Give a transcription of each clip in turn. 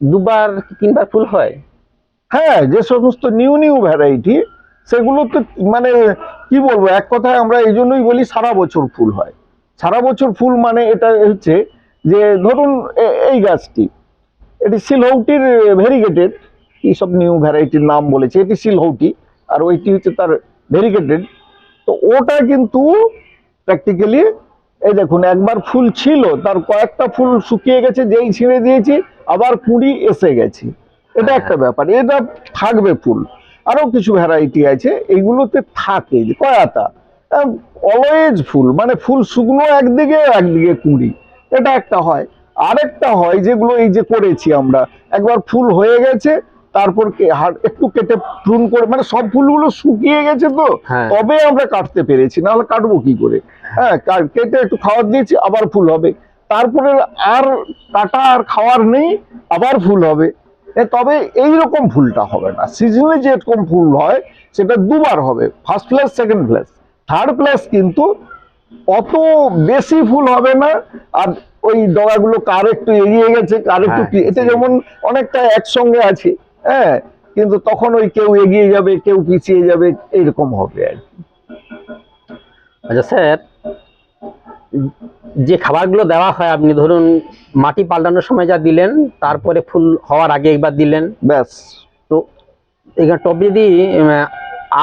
দুবার তিনবার ফুল হয়? হ্যাঁ যে সমস্ত নিউ নিউ ভ্যারাইটি সেগুলো তো মানে কি বলব, এক কথায় আমরা এই জন্যই বলি সারা বছর ফুল হয়। সারা বছর ফুল মানে এটা হচ্ছে যে ধরুন এই গাছটি, এটি সিলহৌটির ভেরিগেটেড, কি সব নিউ ভ্যারাইটির নাম বলেছে, এটি সিলহৌটি আর ওইটি হচ্ছে তার ভেরিগেটেড। তো ওটা কিন্তু প্র্যাকটিক্যালি এই দেখুন একবার ফুল ছিল তার কয়েকটা ফুল শুকিয়ে গেছে যেই ছিঁড়ে দিয়েছি আবার কুড়ি এসে গেছে। এটা একটা ব্যাপার এটা থাকবে ফুল। আরও কিছু ভ্যারাইটি আছে এইগুলোতে থাকে যে কয়াতা। অলওয়েজ ফুল মানে ফুল শুকনো একদিকে একদিকে কুড়ি। এটা একটা হয়। আরেকটা হয় যেগুলো এই যে করেছি আমরা একবার ফুল হয়ে গেছে তারপর একটু কেটে প্রুন করে মানে সব ফুলগুলো শুকিয়ে গেছে তো। হ্যাঁ। তবে আমরা কাটতে পেরেছি নাহলে কাটবো কি করে? হ্যাঁ। কেটে একটু খাওয়ার দিয়েছি আবার ফুল হবে। তারপরে আর কাটা আর খাওয়ার নেই আবার ফুল হবে। তবে এই রকম ফুলটা হবে না। সিজনে যেরকম ফুল হয় সেটা দুবার হবে। First place second place third place কিন্তু অত বেশি ফুল হবে না। আর ওই ডগাগুলো কার একটু এগিয়ে গেছে কার একটু হ্যাঁ, এটা যেমন অনেকটা একসঙ্গে আছে। হ্যাঁ কিন্তু তখন ওই কেউ এগিয়ে যাবে কেউ পিছিয়ে যাবে এইরকম হবে আর কি। আচ্ছা স্যার যে খাবারগুলো দেওয়া হয় আপনি ধরুন মাটি পাল্টানোর সময় যা দিলেন তারপরে ফুল হওয়ার আগে একবার দিলেন। ব্যাস। তো এখানে টব যদি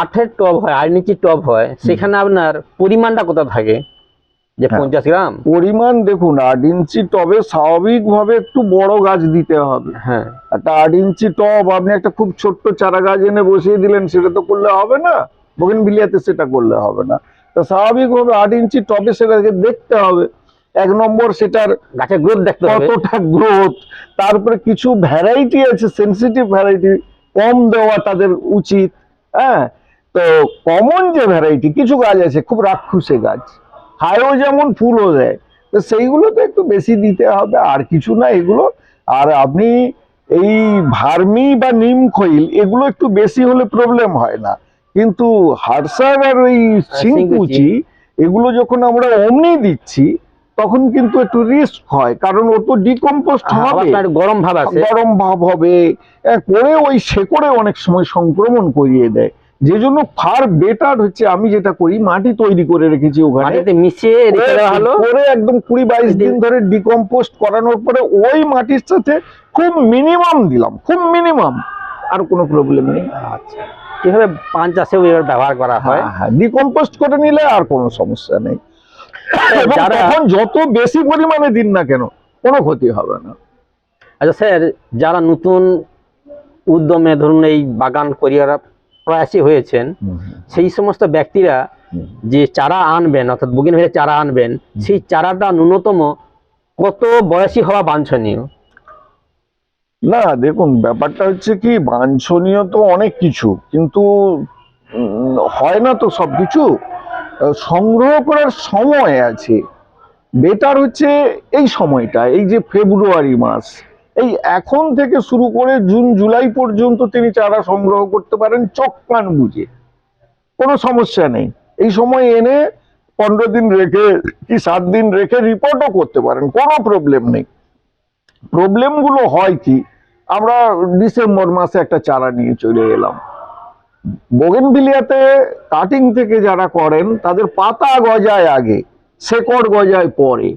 আঠের টব হয় আট ইঞ্চির টব হয় সেখানে আপনার পরিমাণটা কত থাকে? যে হ্যাঁ। পঞ্চাশ গ্রাম। পরিমাণ দেখুন আট ইঞ্চি টবে স্বাভাবিকভাবে একটু বড় গাছ দিতে হবে। হ্যাঁ। একটা আট ইঞ্চি টব আপনি একটা খুব ছোট্ট চারা গাছ এনে বসিয়ে দিলেন সেটা তো করলে হবে না। বগেন বিলিয়াতে সেটা করলে হবে না। তো স্বাভাবিকভাবে আট ইঞ্চি টবে সেটাকে দেখতে হবে। এক নম্বর সেটার গাছের গ্রোথ দেখতে হবে। কতটা গ্রোথ তারপরে কিছু ভ্যারাইটি আছে সেন্সিটিভ ভ্যারাইটি কম দেওয়া তাদের উচিত। হ্যাঁ? তো কমন যে ভ্যারাইটি কিছু গাছ আছে খুব রাক্ষুসে গাছ। হায়ও যেমন ফুলও দেয়। তো সেইগুলোতে একটু বেশি দিতে হবে আর কিছু না এগুলো। আর আপনি এই ভার্মি বা নিম খৈল এগুলো একটু বেশি হলে প্রবলেম হয় না। কিন্তু হারসার আর ওই সিংকুচি এগুলো যখন আমরা অমনি দিচ্ছি তখন কিন্তু একটু রিস্ক হয় কারণ ও তো ডিকম্পোস্ট হবে। গরম ভাব আছে। গরম ভাব হবে। করে ওই শেকড়ে অনেক সময় সংক্রমণ করিয়ে দেয়। যে জন্য ফার বেটার হচ্ছে আমি যেটা করি মাটি তৈরি করে রেখেছি ওখানে। মাটিতে মিশিয়ে রেখে দেওয়া হলো। করে একদম কুড়ি বাইশ দিন ধরে ডিকম্পোস্ট করানোর পরে ওই মাটির সাথে খুব মিনিমাম দিলাম খুব মিনিমাম আর কোনো প্রবলেম নেই। আচ্ছা। কীভাবে পান চাষেও এবার ব্যবহার করা হয় হ্যাঁ? হ্যাঁ ডিকম্পোস্ট করে নিলে আর কোনো সমস্যা নেই। যারা- যত বেশি পরিমাণে দিন না কেন কোনো ক্ষতি হবে না। আচ্ছা স্যার যারা নতুন উদ্যমে ধরুন এই বাগান করিয়ার প্রয়াসী হয়েছেন সেই সমস্ত ব্যক্তিরা যে চারা আনবেন অর্থাৎ বুগিন হয়ে চারা আনবেন সেই চারাটা ন্যূনতম কত বয়সী হওয়া বাঞ্ছনীয়? না দেখুন ব্যাপারটা হচ্ছে কি বাঞ্ছনীয় তো অনেক কিছু কিন্তু হয় না তো সব কিছু। সংগ্রহ করার সময় আছে। বেটার হচ্ছে এই সময়টা এই যে ফেব্রুয়ারি মাস। এই এখন থেকে শুরু করে জুন, জুলাই পর্যন্ত তিনি চারা সংগ্রহ করতে পারেন, চোখ কান বুঝে কোনো সমস্যা নেই। এই সময় এনে পনেরো দিন রেখে কি সাত দিন রেখে রিপোর্টও করতে পারেন, কোনো প্রবলেম নেই। প্রবলেমগুলো হয় কি? আমরা ডিসেম্বর মাসে একটা চারা নিয়ে চলে এলাম। বোগেনভিলিয়াতে কাটিং থেকে যারা করেন, তাদের পাতা গজায় আগে, শেকড় গজায় পরে।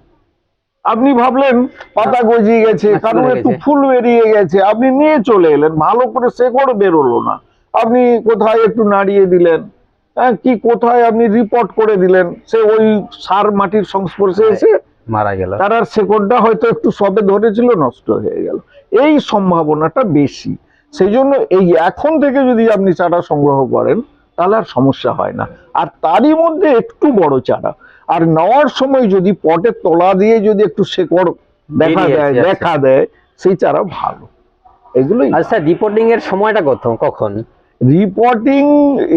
আপনি ভাবলেন পাতা গজিয়ে গেছে কারণ একটু ফুল বেরিয়ে গেছে। আপনি নিয়ে চলে এলেন ভালো করে শেকড় বেরোলো না। আপনি কোথায় একটু নাড়িয়ে দিলেন? হ্যাঁ কি কোথায় আপনি রিপোর্ট করে দিলেন? সে ওই সার মাটির সংস্পর্শে এসে মারা গেল। তার আর শেকড়টা হয়তো একটু সবে ধরেছিল নষ্ট হয়ে গেল। এই সম্ভাবনাটা বেশি। সেই জন্য এই এখন থেকে যদি আপনি চারা সংগ্রহ করেন তাহলে আর সমস্যা হয় না। আর তারই মধ্যে একটু বড় চারা। আর নেওয়ার সময় যদি পটের তলা দিয়ে যদি একটু শেকড় দেখা দেয় আচ্ছা। দেখা দেয় সেই চারা ভালো। এগুলোই আচ্ছা রিপোর্টিং এর সময়টা কত কখন? রিপোর্টিং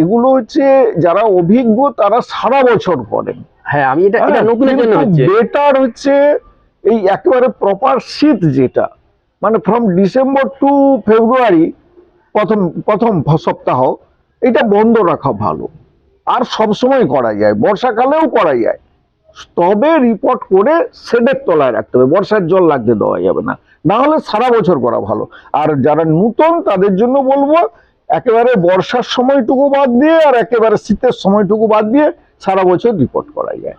এগুলো হচ্ছে যারা অভিজ্ঞ তারা সারা বছর করেন। হ্যাঁ আমি এটা এটা নতুনের জন্য হচ্ছে। বেটার হচ্ছে এই একেবারে প্রপার শীত যেটা। মানে ফ্রম ডিসেম্বর টু ফেব্রুয়ারি প্রথম প্রথম সপ্তাহ এটা বন্ধ রাখা ভালো। আর সব সময় করা যায় বর্ষাকালেও করা যায়। তবে রিপোর্ট করে শেডের তলায় রাখতে হবে। বর্ষার জল লাগতে দেওয়া যাবে না। না হলে সারা বছর করা ভালো। আর যারা নূতন তাদের জন্য বলব একেবারে বর্ষার সময়টুকু বাদ দিয়ে আর একেবারে শীতের সময়টুকু বাদ দিয়ে সারা বছর রিপোর্ট করা যায়।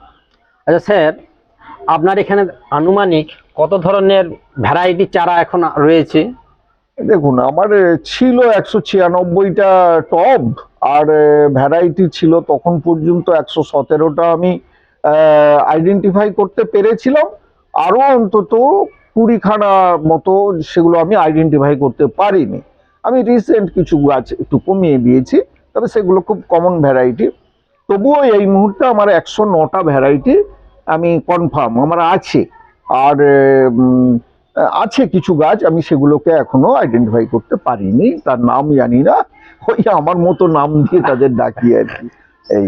আচ্ছা স্যার আপনার এখানে আনুমানিক কত ধরনের ভ্যারাইটি চারা এখন রয়েছে? দেখুন আমার ছিল একশো ছিয়ানব্বইটা টব আর ভ্যারাইটি ছিল তখন পর্যন্ত একশো সতেরোটা আমি আইডেন্টিফাই করতে পেরেছিলাম। আরও অন্তত কুড়িখানা মতো সেগুলো আমি আইডেন্টিফাই করতে পারিনি। আমি রিসেন্ট কিছু গাছ একটু কমিয়ে দিয়েছি, তবে সেগুলো খুব কমন ভ্যারাইটি তবুও এই মুহূর্তে আমার একশো নটা ভ্যারাইটি আমি কনফার্ম আমার আছে। আর আছে কিছু গাছ আমি সেগুলোকে এখনও আইডেন্টিফাই করতে পারিনি। তার নাম জানি না। ওই আমার মতো নাম দিয়ে তাদের ডাকি আর কি। এই।